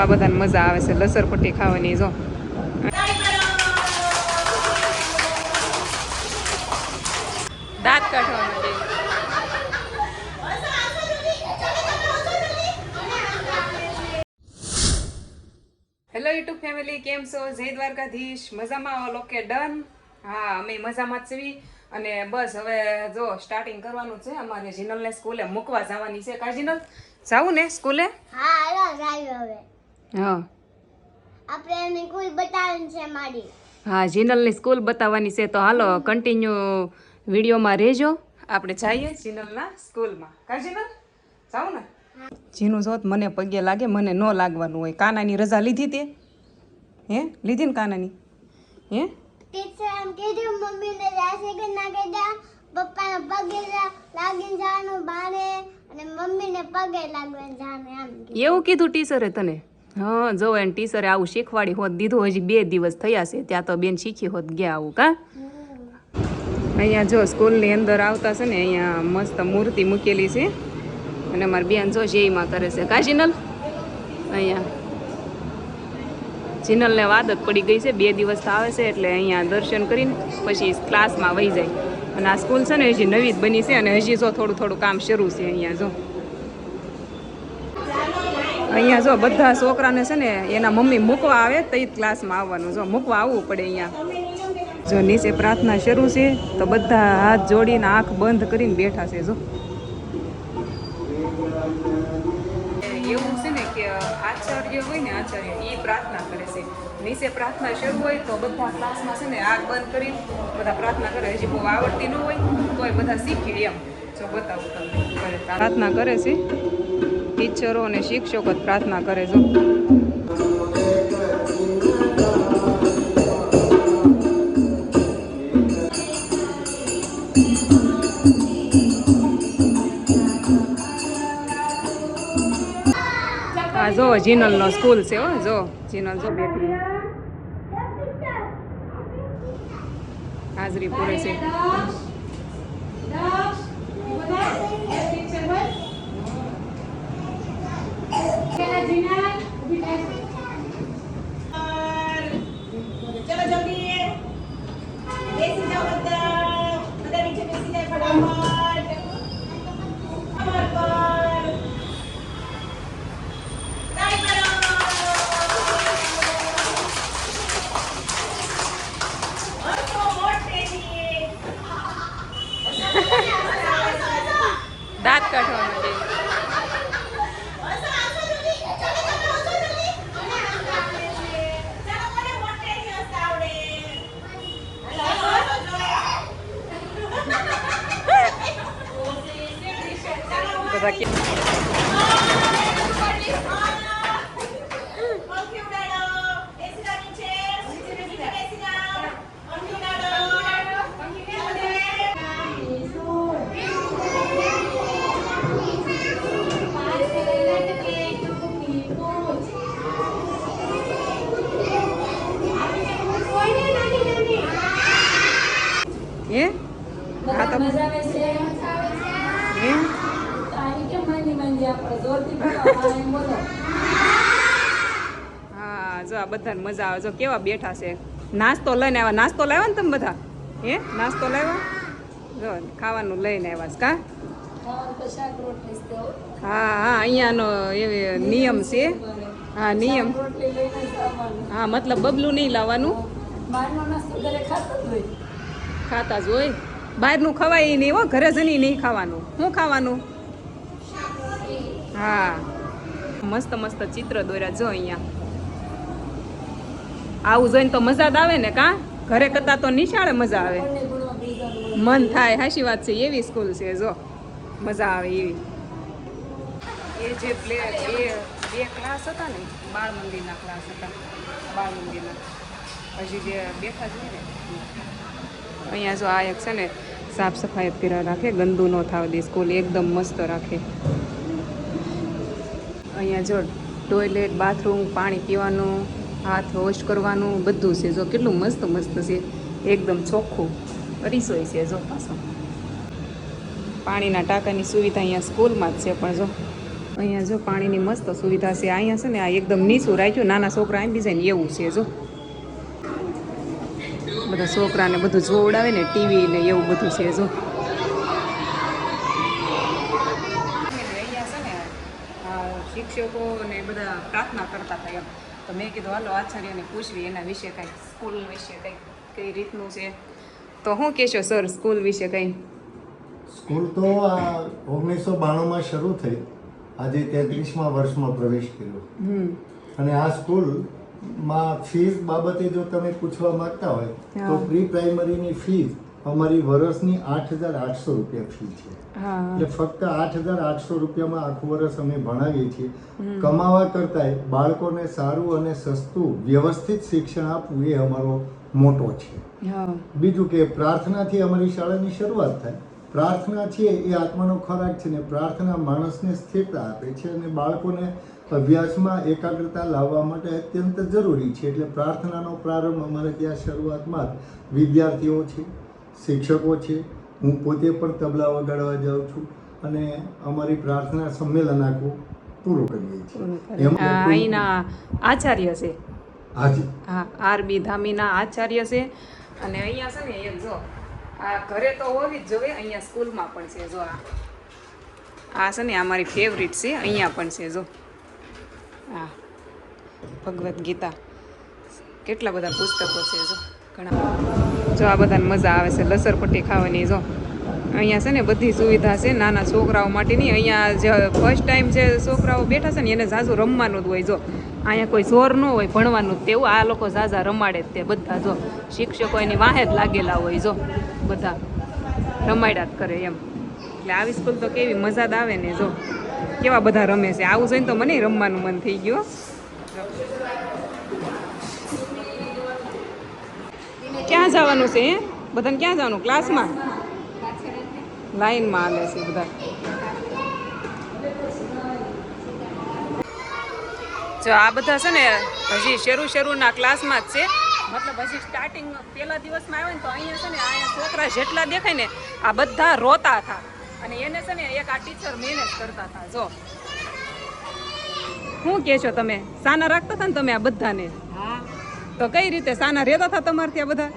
આ બધાને મજા આવે છે. લસરપટ્ટી ખાવાની જો. દાંત કાઢવા માટે. હેલો યુટ્યુબ ફેમિલી કેમ છો? જય દ્વારકાધીશ. મજામાં ઓલ ઓકે ડન હા, અમે મજામાં જ છીએ. અને બસ હવે જો સ્ટાર્ટિંગ કરવાનું છે. અમારે જીનલને સ્કૂલે મૂકવા જવાની છે. કા જીનલ? ને સ્કૂલે? હા હવે. હા. આપણે એની કોઈ બતાવવાની છે મારી. હા જીનલની સ્કૂલ બતાવવાની છે. તો હાલો કન્ટિન્યુ વિડીયોમાં રહેજો. આપણે જઈએ જીનલના સ્કૂલમાં. કા જીનલ? જાઉં ને? જીનું જોત મને પગે લાગે મને ન લાગવાનું હોય. કાનાની રજા લીધી તે? હે? લીધી ને કાનાની? હે? ટીચર એમ કીધું મમ્મીને જાશે કે ના કીધા પપ્પાને પગે લાગીને જવાનું બારે અને મમ્મીને પગે લાગવાનું જવાનું એમ એવું કીધું ટીચરે તને? હા, જો એને ટીચરે આવું શીખવાડી હોત, દીધું હજી બે દિવસ થયા છે, ત્યાં તો બેન શીખી હોત ગયા આવું, કા? અહીંયા જો સ્કૂલની અંદર આવતા છે ને, અહીંયા મસ્ત મૂર્તિ મૂકેલી છે. અને મારી બેન જો જેમાં કરે છે, કા જીનલ? અહીંયા. જીનલને વાદત પડી ગઈ છે, બે દિવસ આવે છે, એટલે અહીંયા દર્શન કરીને પછી ક્લાસમાં વહી જાય. અને આ સ્કૂલ છે ને, હજી નવી જ બની છે, અને હજી જો થોડું થોડું કામ શરૂ છે અહીંયા, જો. અહીંયા જો બધા છોકરાને છે ને એના મમ્મી મૂકવા આવે તો જ ક્લાસમાં આવવાનું. જો મૂકવા આવવું પડે અહીંયા. જો નીચે પ્રાર્થના શરૂ છે તો બધા હાથ જોડીને આંખ બંધ કરીને બેઠા છે, જો. એવું છે ને કે આચાર્ય હોય ને આચાર્ય એ પ્રાર્થના કરે છે. નીચે પ્રાર્થના શરૂ હોય તો બધા ક્લાસમાં છે ને આંખ બંધ કરી બધા પ્રાર્થના કરે. હજી બહુ આવડતી ન હોય તો એ બધા શીખે એમ. જો બતાવું તમને. પ્રાર્થના કરે છે? ટીચરો અને શિક્ષકો જ પ્રાર્થના કરે જો આ જો જીનલ નો સ્કૂલ છે હો, જો જીનલ જો બેઠી. હાજરી પૂરે છે ચલો જલ્દી બેસી જાઓ બધા બધા નીચે બેસી જાય ફટાફટ કમર પર તાળી મારો હસો મોટેથી દાંત કાઢવા માટે ચાલો મને મોટેથી હસતા આવડે હસો હસો જોયા બધા કે પંખી ઉડાડો બેસી જાઓ નીચે નીચે બેસી જાઓ બેસી જાઓ પંખી ઉડાડો પંખી ઉડાડો હે જો આ બધાને મજા આવે. જો કેવા બેઠા છે. નાસ્તો લઈને આવ્યા. નાસ્તો લાવ્યા ને તમે બધા? હે? નાસ્તો લાવ્યા? જો ખાવાનું લઈને આવ્યા છે કા? હા હા અહીંયાનો એવી નિયમ છે હા નિયમ. હા મતલબ બબલું નહીં લાવવાનું. ખાતા જ હોય. બહારનું ખવાય નહીં હો. ઘરે જની નહીં ખાવાનું. શું ખાવાનું? હા. મસ્ત મસ્ત ચિત્ર દોર્યા જો અહીંયા. આવું જોઈને તો મજા જ આવે ને કા? ઘરે કરતા તો નિશાળે મજા આવે. મન થાય હાશી વાત છે, એવી સ્કૂલ છે, જો. મજા આવે એવી. એ જે પ્લે બે બે ક્લાસ હતા ને, બાળ મંદિરના ક્લાસ હતા, બાળ મંદિરના. હજી જે બેઠા છે ને. અહીંયા જો આ એક છે ને, સાફ સફાઈ કર્યા રાખે, ગંદુ ન થાવ દે સ્કૂલ એકદમ મસ્ત રાખે. અહીંયા જો ટોયલેટ બાથરૂમ પાણી પીવાનું, હાથ વોશ કરવાનું, બધું છે. જો કેટલું મસ્ત મસ્ત છે. એકદમ ચોખ્ખું અરીસોય છે જો પાછો. પાણીના ટાંકાની સુવિધા અહીંયા સ્કૂલમાં જ છે, પણ જો અહીંયા જો પાણીની મસ્ત સુવિધા છે. અહીંયા છે ને આ એકદમ નીચું રાખ્યું. નાના છોકરા એમ બીજાને એવું છે, જો. બધા છોકરાને બધું જોવડાવે ને ટીવી ને એવું બધું છે, જો. શિક્ષકો ને બધા પ્રાર્થના કરતા હતા એમ. તો મેં કીધું હાલો આચાર્યને પૂછવી એના વિશે કંઈ સ્કૂલ વિશે કંઈ કઈ રીતનું છે? તો હું કહેશો સર સ્કૂલ વિશે કંઈ. સ્કૂલ તો આ ઓગણીસો બાણુંમાં શરૂ થઈ. આજે તેત્રીસમાં વર્ષમાં પ્રવેશ કર્યો. અને આ સ્કૂલમાં ફીસ બાબતે જો તમે પૂછવા માંગતા હોય તો પ્રી પ્રાઇમરીની ફીસ અમારી વર્ષની આઠ હજાર આઠસો રૂપિયા ફી છે. એટલે ફક્ત આઠ હજાર આઠસો રૂપિયામાં આખું વર્ષ અમે ભણાવીએ છીએ. કમાવા કરતાંય બાળકોને સારું અને સસ્તું વ્યવસ્થિત શિક્ષણ આપવું એ અમારો મોટો છે. બીજું કે પ્રાર્થનાથી અમારી શાળાની શરૂઆત થાય. પ્રાર્થના છે એ આત્માનો ખોરાક છે ને પ્રાર્થના માણસને સ્થિરતા આપે છે અને બાળકોને અભ્યાસમાં એકાગ્રતા લાવવા માટે અત્યંત જરૂરી છે. એટલે પ્રાર્થનાનો પ્રારંભ અમારે ત્યાં શરૂઆતમાં જ વિદ્યાર્થીઓ છે. શિક્ષકો છે. હું પોતે પણ તબલા વગાડવા જાઉં છું અને અમારી પ્રાર્થના સંમેલન આખું પૂરું કરીએ છીએ. અહીંના આચાર્ય છે. હાજી. હા આર બી ધામીના આચાર્ય છે. અને અહીંયા છે ને એક જો આ ઘરે તો હોવી જ જોઈએ અહીંયા સ્કૂલમાં પણ છે જો આ. આ છે ને આ મારી ફેવરિટ છે અહીંયા પણ છે જો. હા ભગવદ્ ગીતા. કેટલા બધા પુસ્તકો છે જો. ઘણા. જો આ બધાને મજા આવે છે લસરપટ્ટી ખાવાની જો. અહીંયા છે ને બધી સુવિધા છે, નાના છોકરાઓ માટેની. અહીંયા જે ફર્સ્ટ ટાઈમ જે છોકરાઓ બેઠા છે ને, એને ઝાઝું રમવાનું જ હોય જો. અહીંયા કોઈ જોર ન હોય ભણવાનું જ તેવું. આ લોકો ઝાઝા રમાડે જ તે બધા જો. શિક્ષકો એની વાહે જ લાગેલા હોય જો. બધા રમાડ્યા જ કરે એમ. એટલે આવી સ્કૂલ તો કેવી મજા જ આવે ને જો. કેવા બધા રમે છે. આવું જોઈને તો મને રમવાનું મન થઈ ગયું ક્યાં જવાનું છે? બધાને ક્યાં જવાનું? ક્લાસમાં? લાઈનમાં આવે છે બધા. જો આ બધા છે ને, હજી શરૂ શરૂના ક્લાસમાં જ છે. મતલબ હજી સ્ટાર્ટિંગ પહેલા દિવસમાં આવે ને, તો અહીંયા છે ને, અહીંયા છોકરા જેટલા દેખાય ને, આ બધા રોતા હતા. અને એને છે ને, એક આ ટીચર મેનેજ કરતા હતા. જો. શું કહેશો તમે? સાના રાખતા હતા ને તમે આ બધાને? તો કઈ રીતે સાના રહેતા હતા તમારથી આ બધા?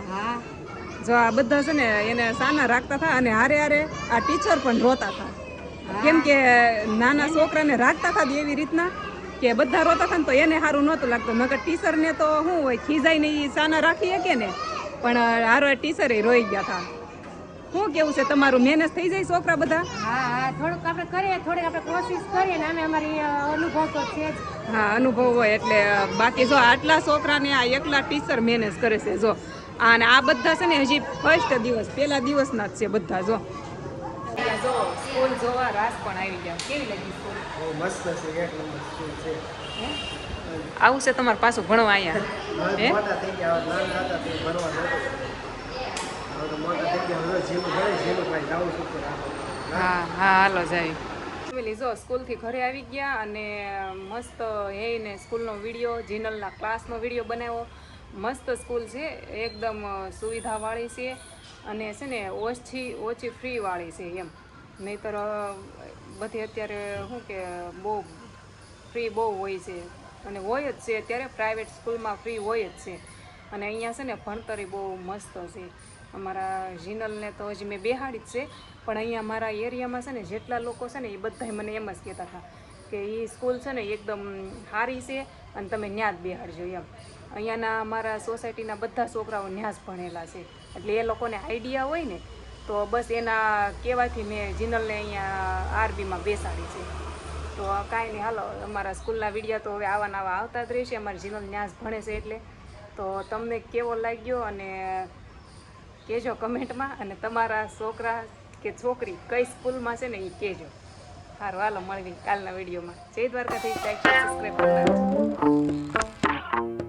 જો આ બધા છે ને એને સાના રાખતા હતા અને હારે હારે આ ટીચર પણ રોતા હતા. કેમ કે નાના છોકરાને રાખતા હતા એવી રીતના કે બધા રોતા હતા ને તો એને સારું નહોતું લાગતું. નકર ટીચરને તો શું હોય ખીજાઈને એ સાના રાખી શકે ને પણ હારો ટીચરે રોઈ ગયા હતા. શું કેવું છે તમારું? મહેનત થઈ જાય છોકરા બધા? હા હા થોડુંક આપણે કરીએ થોડીક આપણે કોશિશ કરીએ ને અમે અમારી અનુભવ તો છે જ. હા અનુભવ હોય એટલે બાકી જો આટલા છોકરાને આ એકલા ટીચર મેનેજ કરે છે જો. અને આ બધા છે ને હજી ફર્સ્ટ દિવસ પહેલા દિવસના જ છે બધા જો. જો સ્કૂલ જોવા રાસ પણ આવી ગયા. કેવી લાગી સ્કૂલ મસ્ત છે એક નંબર સ્કૂલ છે. આવું છે તમારે પાછું ભણવા અહીંયા હે? હા હા હાલો જાય ફેમિલી જો સ્કૂલથી ઘરે આવી ગયા અને મસ્ત હે ને સ્કૂલનો વીડિયો, જીનલના ક્લાસનો વીડિયો બનાવ્યો. મસ્ત સ્કૂલ છે, એકદમ સુવિધાવાળી છે અને છે ને ઓછી ઓછી ફ્રીવાળી છે એમ. નહીતર બધી અત્યારે શું કે, બહુ ફ્રી બહુ હોય છે. અને હોય જ છે, અત્યારે પ્રાઇવેટ સ્કૂલમાં ફ્રી હોય જ છે. અને અહીંયા છે ને ભણતરી બહુ મસ્ત છે. અમારા જીનલને તો હજી મેં બેહાડી જ છે, પણ અહીંયા મારા એરિયામાં છે ને, જેટલા લોકો છે ને, એ બધાય મને એમ જ કહેતા હતા કે એ સ્કૂલ છે ને, એકદમ સારી છે અને તમે ન્યા જ બેહાડજો એમ. અહીંયાના અમારા સોસાયટીના બધા છોકરાઓ ન્યા જ ભણેલા છે. એટલે એ લોકોને આઈડિયા હોય ને, તો બસ એના કહેવાથી મેં જીનલને અહીંયા આરબીમાં બેસાડી છે. તો કાંઈ નહીં, હાલો, અમારા સ્કૂલના વિડીયા તો હવે આવા આવતા જ રહેશે, અમારી જીનલ ન્યાસ ભણે છે એટલે. તો તમને કેવો લાગ્યો અને કહેજો કમેન્ટમાં અને તમારા છોકરા કે છોકરી કઈ સ્કૂલમાં છે ને એ કહેજો સારું હાલો મળવી કાલના વિડીયોમાં જય દ્વારકાથી લાઈક સબસ્ક્રાઈબ કરતા.